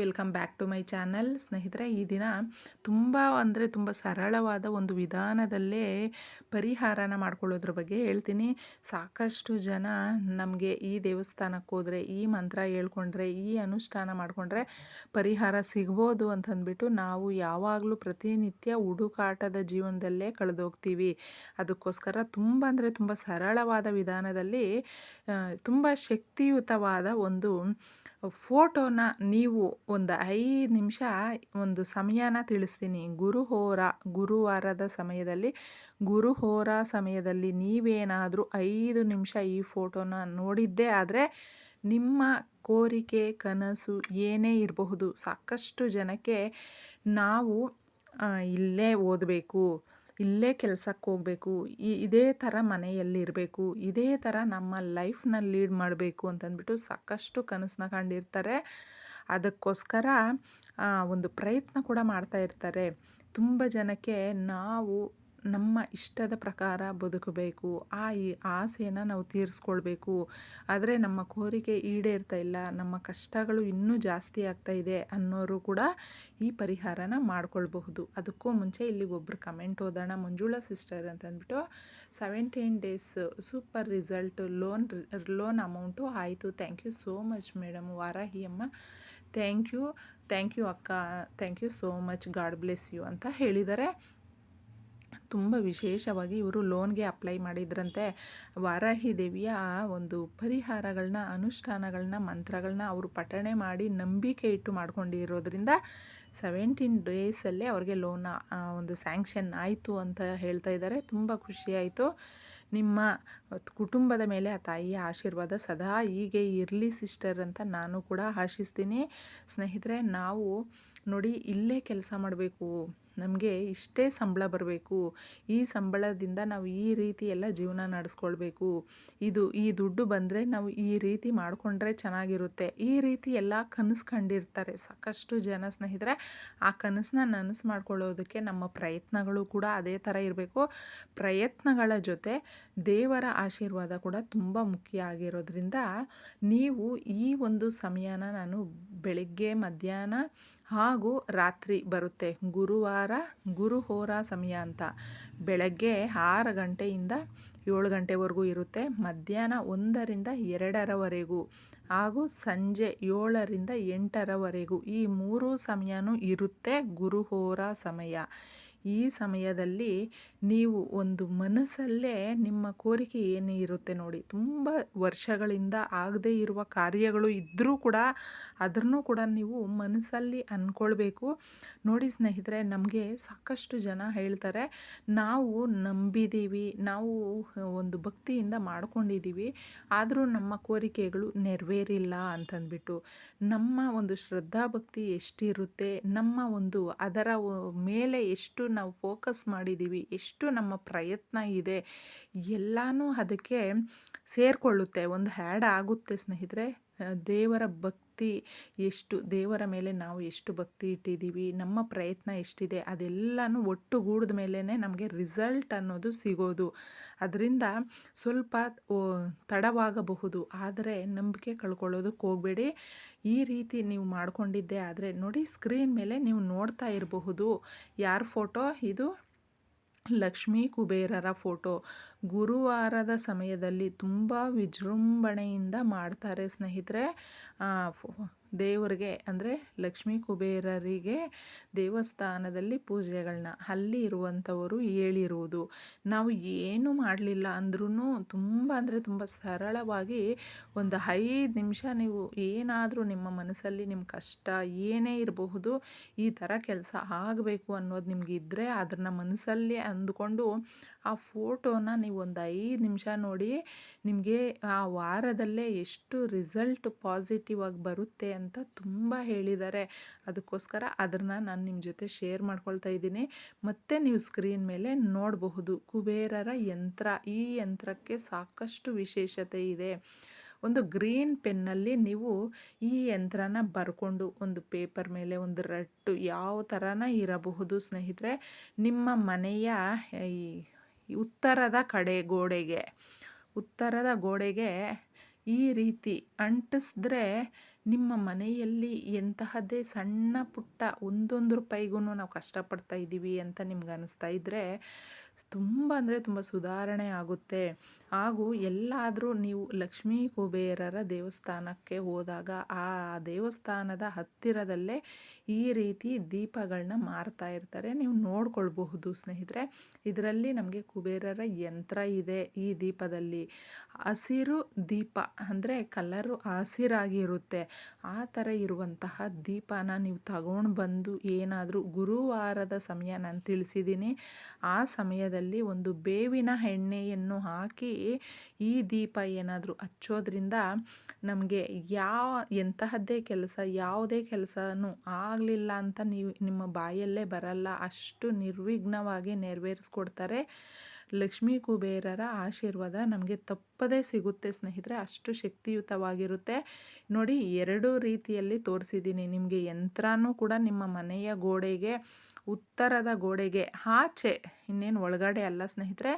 Welcome back to my channel. ಸ್ನೇಹಿತರೆ, ಈ ದಿನ ತುಂಬ ಅಂದರೆ ತುಂಬ ಸರಳವಾದ ಒಂದು ವಿಧಾನದಲ್ಲೇ ಪರಿಹಾರನ ಮಾಡ್ಕೊಳ್ಳೋದ್ರ ಬಗ್ಗೆ ಹೇಳ್ತೀನಿ. ಸಾಕಷ್ಟು ಜನ ನಮಗೆ ಈ ದೇವಸ್ಥಾನಕ್ಕೆ ಹೋದರೆ, ಈ ಮಂತ್ರ ಹೇಳ್ಕೊಂಡ್ರೆ, ಈ ಅನುಷ್ಠಾನ ಮಾಡಿಕೊಂಡ್ರೆ ಪರಿಹಾರ ಸಿಗ್ಬೋದು ಅಂತಂದ್ಬಿಟ್ಟು ನಾವು ಯಾವಾಗಲೂ ಪ್ರತಿನಿತ್ಯ ಹುಡುಕಾಟದ ಜೀವನದಲ್ಲೇ ಕಳೆದೋಗ್ತೀವಿ. ಅದಕ್ಕೋಸ್ಕರ ತುಂಬ ಅಂದರೆ ತುಂಬ ಸರಳವಾದ ವಿಧಾನದಲ್ಲಿ ತುಂಬ ಶಕ್ತಿಯುತವಾದ ಒಂದು ಫೋಟೋನ ನೀವು ಒಂದು ಐದು ನಿಮಿಷ ಒಂದು ಸಮಯನ ತಿಳಿಸ್ತೀನಿ. ಗುರುಹೋರ, ಗುರುವಾರದ ಸಮಯದಲ್ಲಿ, ಗುರುಹೋರ ಸಮಯದಲ್ಲಿ ನೀವೇನಾದರೂ ಐದು ನಿಮಿಷ ಈ ಫೋಟೋನ ನೋಡಿದ್ದೇ ಆದರೆ ನಿಮ್ಮ ಕೋರಿಕೆ, ಕನಸು ಏನೇ ಇರಬಹುದು, ಸಾಕಷ್ಟು ಜನಕ್ಕೆ ನಾವು ಇಲ್ಲೇ ಓದಬೇಕು. ಇಲ್ಲೇ ಕೆಲಸಕ್ಕೆ ಹೋಗಬೇಕು ಈ ಇದೇ ಥರ ಮನೆಯಲ್ಲಿರಬೇಕು, ಇದೇ ಥರ ನಮ್ಮ ಲೈಫ್ನ ಲೀಡ್ ಮಾಡಬೇಕು ಅಂತಂದ್ಬಿಟ್ಟು ಸಾಕಷ್ಟು ಕನಸನ್ನ ಕಂಡಿರ್ತಾರೆ. ಅದಕ್ಕೋಸ್ಕರ ಒಂದು ಪ್ರಯತ್ನ ಕೂಡ ಮಾಡ್ತಾ ಇರ್ತಾರೆ. ತುಂಬ ಜನಕ್ಕೆ ನಾವು ನಮ್ಮ ಇಷ್ಟದ ಪ್ರಕಾರ ಬದುಕಬೇಕು. ಆ ಈ ಆಸೆಯನ್ನು ನಾವು ತೀರಿಸ್ಕೊಳ್ಬೇಕು. ಆದರೆ ನಮ್ಮ ಕೋರಿಕೆ ಈಡೇರ್ತಾ ಇಲ್ಲ. ನಮ್ಮ ಕಷ್ಟಗಳು ಇನ್ನೂ ಜಾಸ್ತಿ ಆಗ್ತಾ ಇದೆ ಅನ್ನೋರು ಕೂಡ ಈ ಪರಿಹಾರನ ಮಾಡ್ಕೊಳ್ಬಹುದು. ಅದಕ್ಕೂ ಮುಂಚೆ ಇಲ್ಲಿ ಒಬ್ಬರು ಕಮೆಂಟ್ ಓದೋಣ. ಮಂಜುಳಾ ಸಿಸ್ಟರ್ ಅಂತಂದ್ಬಿಟ್ಟು seventeen days super result. Loan loan amount ಆಯಿತು. Thank you so much madam Varahi ಅಮ್ಮ ಥ್ಯಾಂಕ್ ಯು ಥ್ಯಾಂಕ್ ಯು ಅಕ್ಕ. Thank you so much. God bless you ಅಂತ ಹೇಳಿದ್ದಾರೆ. ತುಂಬ ವಿಶೇಷವಾಗಿ ಇವರು ಲೋನ್ಗೆ ಅಪ್ಲೈ ಮಾಡಿದ್ರಂತೆ. ವಾರಾಹಿ ದೇವಿಯ ಒಂದು ಪರಿಹಾರಗಳನ್ನ ಅನುಷ್ಠಾನಗಳನ್ನ ಮಂತ್ರಗಳನ್ನ ಅವರು ಪಠಣೆ ಮಾಡಿ ನಂಬಿಕೆ ಇಟ್ಟು ಮಾಡ್ಕೊಂಡಿರೋದ್ರಿಂದ ಸೆವೆಂಟೀನ್ ಡೇಸಲ್ಲೇ ಅವ್ರಿಗೆ ಲೋನ ಒಂದು ಸ್ಯಾಂಕ್ಷನ್ ಆಯಿತು ಅಂತ ಹೇಳ್ತಾ ಇದ್ದಾರೆ. ತುಂಬ ಖುಷಿಯಾಯಿತು ನಿಮ್ಮ ಕುಟುಂಬದ ಮೇಲೆ ಆ ತಾಯಿಯ ಆಶೀರ್ವಾದ ಸದಾ ಹೀಗೆ ಇರಲಿ ಸಿಸ್ಟರ್ ಅಂತ ನಾನು ಕೂಡ ಆಶಿಸ್ತೀನಿ. ಸ್ನೇಹಿತರೆ, ನಾವು ನೋಡಿ, ಇಲ್ಲೇ ಕೆಲಸ ಮಾಡಬೇಕು. ನಮಗೆ ಇಷ್ಟೇ ಸಂಬಳ ಬರಬೇಕು. ಈ ಸಂಬಳದಿಂದ ನಾವು ಈ ರೀತಿ ಎಲ್ಲ ಜೀವನ ನಡೆಸ್ಕೊಳ್ಬೇಕು. ಇದು, ಈ ದುಡ್ಡು ಬಂದರೆ ನಾವು ಈ ರೀತಿ ಮಾಡಿಕೊಂಡ್ರೆ ಚೆನ್ನಾಗಿರುತ್ತೆ. ಈ ರೀತಿ ಎಲ್ಲ ಕನಸು ಕಂಡಿರ್ತಾರೆ ಸಾಕಷ್ಟು ಜನ ಸ್ನೇಹಿತರೆ, ಆ ಕನಸನ್ನ ನನಸು ಮಾಡ್ಕೊಳ್ಳೋದಕ್ಕೆ ನಮ್ಮ ಪ್ರಯತ್ನಗಳು ಕೂಡ ಅದೇ ಥರ ಇರಬೇಕು. ಪ್ರಯತ್ನಗಳ ಜೊತೆ ದೇವರ ಆಶೀರ್ವಾದ ಕೂಡ ತುಂಬ ಮುಖ್ಯ ಆಗಿರೋದ್ರಿಂದ, ನೀವು ಈ ಒಂದು ಸಮಯನ ನಾನು ಬೆಳಗ್ಗೆ, ಮಧ್ಯಾಹ್ನ ಹಾಗೂ ರಾತ್ರಿ ಬರುತ್ತೆ. ಗುರುವಾರ ಗುರುಹೋರ ಸಮಯ ಅಂತ. ಬೆಳಗ್ಗೆ ಆರು ಗಂಟೆಯಿಂದ ಏಳು ಗಂಟೆವರೆಗೂ ಇರುತ್ತೆ. ಮಧ್ಯಾಹ್ನ ಒಂದರಿಂದ ಎರಡರವರೆಗೂ ಹಾಗೂ ಸಂಜೆ ಏಳರಿಂದ ಎಂಟರವರೆಗೂ ಈ ಮೂರು ಸಮಯನೂ ಇರುತ್ತೆ ಗುರುಹೋರ ಸಮಯ. ಈ ಸಮಯದಲ್ಲಿ ನೀವು ಒಂದು ಮನಸ್ಸಲ್ಲೇ ನಿಮ್ಮ ಕೋರಿಕೆ ಏನೇ ಇರುತ್ತೆ ನೋಡಿ, ತುಂಬ ವರ್ಷಗಳಿಂದ ಆಗದೇ ಇರುವ ಕಾರ್ಯಗಳು ಇದ್ದರೂ ಕೂಡ ಅದನ್ನು ಕೂಡ ನೀವು ಮನಸ್ಸಲ್ಲಿ ಅಂದ್ಕೊಳ್ಬೇಕು ನೋಡಿ ಸ್ನೇಹಿತರೆ, ನಮಗೆ ಸಾಕಷ್ಟು ಜನ ಹೇಳ್ತಾರೆ, ನಾವು ನಂಬಿದ್ದೀವಿ ನಾವು ಒಂದು ಭಕ್ತಿಯಿಂದ ಮಾಡ್ಕೊಂಡಿದ್ದೀವಿ ಆದರೂ ನಮ್ಮ ಕೋರಿಕೆಗಳು ನೆರವೇರಿಲ್ಲ ಅಂತಂದ್ಬಿಟ್ಟು, ನಮ್ಮ ಒಂದು ಶ್ರದ್ಧಾಭಕ್ತಿ ಎಷ್ಟಿರುತ್ತೆ, ನಮ್ಮ ಒಂದು ಅದರ ಮೇಲೆ ಎಷ್ಟು ನಾವು ಫೋಕಸ್ ಮಾಡಿದ್ದೀವಿ ಎಷ್ಟು ನಮ್ಮ ಪ್ರಯತ್ನ ಇದೆ ಎಲ್ಲನೂ ಅದಕ್ಕೆ ಸೇರಿಕೊಳ್ಳುತ್ತೆ. ಒಂದು ಹ್ಯಾಡ್ ಆಗುತ್ತೆ ಸ್ನೇಹಿತರೆ. ದೇವರ ಭಕ್ತಿ ಎಷ್ಟು, ದೇವರ ಮೇಲೆ ನಾವು ಎಷ್ಟು ಭಕ್ತಿ ಇಟ್ಟಿದ್ದೀವಿ, ನಮ್ಮ ಪ್ರಯತ್ನ ಎಷ್ಟಿದೆ, ಅದೆಲ್ಲನೂ ಒಟ್ಟುಗೂಡಿದ ಮೇಲೇ ನಮಗೆ ರಿಸಲ್ಟ್ ಅನ್ನೋದು ಸಿಗೋದು. ಅದರಿಂದ ಸ್ವಲ್ಪ ತಡವಾಗಬಹುದು, ಆದರೆ ನಂಬಿಕೆ ಕಳ್ಕೊಳ್ಳೋದಕ್ಕೆ ಹೋಗಬೇಡಿ. ಈ ರೀತಿ ನೀವು ಮಾಡ್ಕೊಂಡಿದ್ದೆ ಆದರೆ ನೋಡಿ ಸ್ಕ್ರೀನ್ ಮೇಲೆ ನೀವು ನೋಡ್ತಾ ಇರಬಹುದು. ಯಾರ ಫೋಟೋ ಇದು ಲಕ್ಷ್ಮೀ ಕುಬೇರರ ಫೋಟೋ. ಗುರುವಾರದ ಸಮಯದಲ್ಲಿ ತುಂಬ ವಿಜೃಂಭಣೆಯಿಂದ ಮಾಡ್ತಾರೆ ಸ್ನೇಹಿತರೆ. ದೇವರಿಗೆ, ಅಂದರೆ ಲಕ್ಷ್ಮೀ ಕುಬೇರರಿಗೆ ದೇವಸ್ಥಾನದಲ್ಲಿ ಪೂಜೆಗಳನ್ನ ಅಲ್ಲಿ ಇರುವಂಥವರು ಹೇಳಿರುವುದು. ನಾವು ಏನು ಮಾಡಲಿಲ್ಲ ಅಂದ್ರೂ ತುಂಬ ಅಂದರೆ ತುಂಬ ಸರಳವಾಗಿ ಒಂದು ಐದು ನಿಮಿಷ ನೀವು ಏನಾದರೂ ನಿಮ್ಮ ಮನಸ್ಸಲ್ಲಿ ನಿಮ್ಮ ಕಷ್ಟ ಏನೇ ಇರಬಹುದು ಈ ಥರ ಕೆಲಸ ಆಗಬೇಕು ಅನ್ನೋದು ನಿಮ್ಗೆ ಇದ್ದರೆ ಅದನ್ನು ಮನಸ್ಸಲ್ಲಿ ಅಂದುಕೊಂಡು ಆ ಫೋಟೋನ ನೀವು ಒಂದು ಐದು ನಿಮಿಷ ನೋಡಿ ನಿಮಗೆ ಆ ವಾರದಲ್ಲೇ ಎಷ್ಟು ರಿಸಲ್ಟ್ ಪಾಸಿಟಿವ್ ಆಗಿ ಬರುತ್ತೆ ಅಂತ ತುಂಬ ಹೇಳಿದ್ದಾರೆ. ಅದಕ್ಕೋಸ್ಕರ ಅದನ್ನು ನಾನು ನಿಮ್ಮ ಜೊತೆ ಶೇರ್ ಮಾಡ್ಕೊಳ್ತಾ ಇದ್ದೀನಿ. ಮತ್ತು ನೀವು ಸ್ಕ್ರೀನ್ ಮೇಲೆ ನೋಡಬಹುದು ಕುಬೇರರ ಯಂತ್ರ. ಈ ಯಂತ್ರಕ್ಕೆ ಸಾಕಷ್ಟು ವಿಶೇಷತೆ ಇದೆ. ಒಂದು ಗ್ರೀನ್ ಪೆನ್ನಲ್ಲಿ ನೀವು ಈ ಯಂತ್ರನ ಬರ್ಕೊಂಡು ಒಂದು ಪೇಪರ್ ಮೇಲೆ ಒಂದು ರಟ್ಟು ಯಾವ ಥರನ ಇರಬಹುದು ಸ್ನೇಹಿತರೆ? ನಿಮ್ಮ ಮನೆಯ ಈ ಉತ್ತರದ ಕಡೆ ಗೋಡೆಗೆ. ಉತ್ತರದ ಗೋಡೆಗೆ ಈ ರೀತಿ ಅಂಟಿಸಿದ್ರೆ ನಿಮ್ಮ ಮನೆಯಲ್ಲಿ ಎಂತಹದ್ದೇ ಸಣ್ಣ ಪುಟ್ಟ ಒಂದೊಂದು ರೂಪಾಯಿಗೂ ನಾವು ಕಷ್ಟಪಡ್ತಾ ಇದ್ದೀವಿ ಅಂತ ನಿಮ್ಗೆ ಅನ್ನಿಸ್ತಾ ಇದ್ದರೆ ತುಂಬ ಅಂದರೆ ತುಂಬ ಸುಧಾರಣೆ ಆಗುತ್ತೆ. ಹಾಗೂ ಎಲ್ಲಾದರೂ ನೀವು ಲಕ್ಷ್ಮೀ ಕುಬೇರರ ದೇವಸ್ಥಾನಕ್ಕೆ ಹೋದಾಗ ಆ ದೇವಸ್ಥಾನದ ಹತ್ತಿರದಲ್ಲೇ ಈ ರೀತಿ ದೀಪಗಳನ್ನ ಮಾರ್ತಾ ಇರ್ತಾರೆ. ನೀವು ನೋಡ್ಕೊಳ್ಬಹುದು ಸ್ನೇಹಿತರೆ. ಇದರಲ್ಲಿ ನಮಗೆ ಕುಬೇರರ ಯಂತ್ರ ಇದೆ ಈ ದೀಪದಲ್ಲಿ. ಹಸಿರು ದೀಪ ಅಂದರೆ ಕಲರು ಹಸಿರಾಗಿರುತ್ತೆ. ಆ ಥರ ಇರುವಂತಹ ದೀಪನ ನೀವು ತಗೊಂಡು ಬಂದು ಏನಾದರೂ ಗುರುವಾರದ ಸಮಯ ನಾನು ತಿಳಿಸಿದ್ದೀನಿ ಆ ಸಮಯದಲ್ಲಿ ಒಂದು ಬೇವಿನ ಎಣ್ಣೆಯನ್ನು ಹಾಕಿ ಈ ದೀಪ ಏನಾದರೂ ಹಚ್ಚೋದ್ರಿಂದ ನಮಗೆ ಯಾವ ಎಂತಹದ್ದೇ ಕೆಲಸ, ಯಾವುದೇ ಕೆಲಸನೂ ಆಗಲಿಲ್ಲ ಅಂತ ನೀವು ನಿಮ್ಮ ಬಾಯಲ್ಲೇ ಬರಲ್ಲ. ಅಷ್ಟು ನಿರ್ವಿಘ್ನವಾಗಿ ನೆರವೇರಿಸ್ಕೊಡ್ತಾರೆ. ಲಕ್ಷ್ಮೀ ಕುಬೇರರ ಆಶೀರ್ವಾದ ನಮಗೆ ತಪ್ಪದೇ ಸಿಗುತ್ತೆ ಸ್ನೇಹಿತರೆ, ಅಷ್ಟು ಶಕ್ತಿಯುತವಾಗಿರುತ್ತೆ. ನೋಡಿ, ಎರಡು ರೀತಿಯಲ್ಲಿ ತೋರಿಸಿದ್ದೀನಿ. ನಿಮಗೆ ಯಂತ್ರನೂ ಕೂಡ ನಿಮ್ಮ ಮನೆಯ ಗೋಡೆಗೆ, ಉತ್ತರದ ಗೋಡೆಗೆ ಆಚೆ, ಇನ್ನೇನು ಒಳಗಡೆ ಅಲ್ಲ ಸ್ನೇಹಿತರೆ,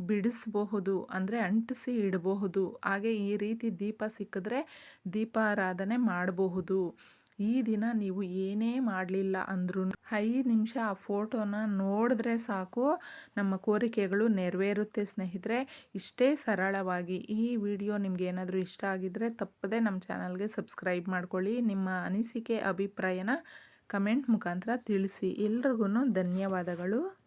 ಬಿಡಿಸಬಹುದು, ಅಂದರೆ ಅಂಟಿಸಿ ಇಡಬಹುದು. ಹಾಗೆ ಈ ರೀತಿ ದೀಪ ಸಿಕ್ಕಿದ್ರೆ ದೀಪಾರಾಧನೆ ಮಾಡಬಹುದು. ಈ ದಿನ ನೀವು ಏನೇ ಮಾಡಲಿಲ್ಲ ಅಂದ್ರೂ ಐದು ನಿಮಿಷ ಆ ಫೋಟೋನ ನೋಡಿದ್ರೆ ಸಾಕು. ನಮ್ಮ ಕೋರಿಕೆಗಳು ನೆರವೇರುತ್ತೆ ಸ್ನೇಹಿತರೆ. ಇಷ್ಟೇ ಸರಳವಾಗಿ ಈ ವಿಡಿಯೋ ನಿಮ್ಗೆ ಏನಾದರೂ ಇಷ್ಟ ಆಗಿದ್ದರೆ ತಪ್ಪದೆ ನಮ್ಮ ಚಾನಲ್ಗೆ ಸಬ್ಸ್ಕ್ರೈಬ್ ಮಾಡ್ಕೊಳ್ಳಿ. ನಿಮ್ಮ ಅನಿಸಿಕೆ, ಅಭಿಪ್ರಾಯನ ಕಮೆಂಟ್ ಮುಖಾಂತರ ತಿಳಿಸಿ. ಎಲ್ರಿಗೂ ಧನ್ಯವಾದಗಳು.